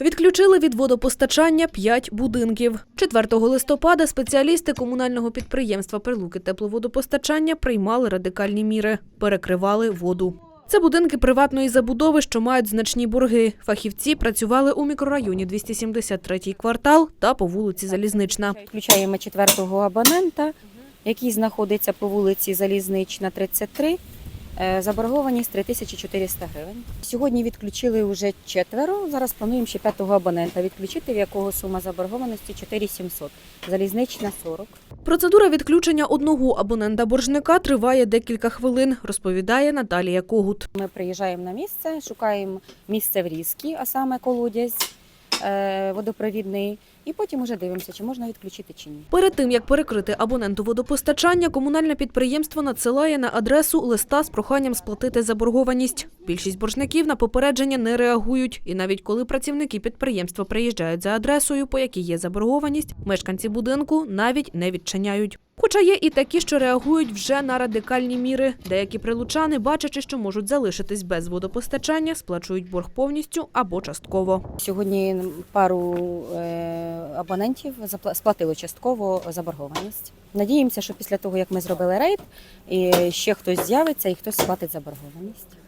Відключили від водопостачання 5 будинків. 4 листопада спеціалісти комунального підприємства Прилуки тепловодопостачання приймали радикальні міри, перекривали воду. Це будинки приватної забудови, що мають значні борги. Фахівці працювали у мікрорайоні 273 квартал та по вулиці Залізнична. Включаємо четвертого абонента, який знаходиться по вулиці Залізнична, 33. Е, Заборгованість 3400 гривень. Сьогодні відключили вже четверо. Зараз плануємо ще п'ятого абонента відключити, в якого сума заборгованості 4700. Залізнична 40. Процедура відключення одного абонента-боржника триває декілька хвилин, розповідає Наталія Когут. Ми приїжджаємо на місце, шукаємо місце в різкі, а саме колодязь водопровідний, і потім уже дивимося, чи можна відключити чи ні. Перед тим як перекрити абоненту водопостачання, комунальне підприємство надсилає на адресу листа з проханням сплатити заборгованість. Більшість боржників на попередження не реагують, і навіть коли працівники підприємства приїжджають за адресою, по якій є заборгованість, мешканці будинку навіть не відчиняють. Хоча є і такі, що реагують вже на радикальні міри. Деякі прилучани, бачачи, що можуть залишитись без водопостачання, сплачують борг повністю або частково. Сьогодні пару е, абонентів сплатили частково заборгованість. Надіємося, що після того, як ми зробили рейд, ще хтось з'явиться і хтось сплатить заборгованість.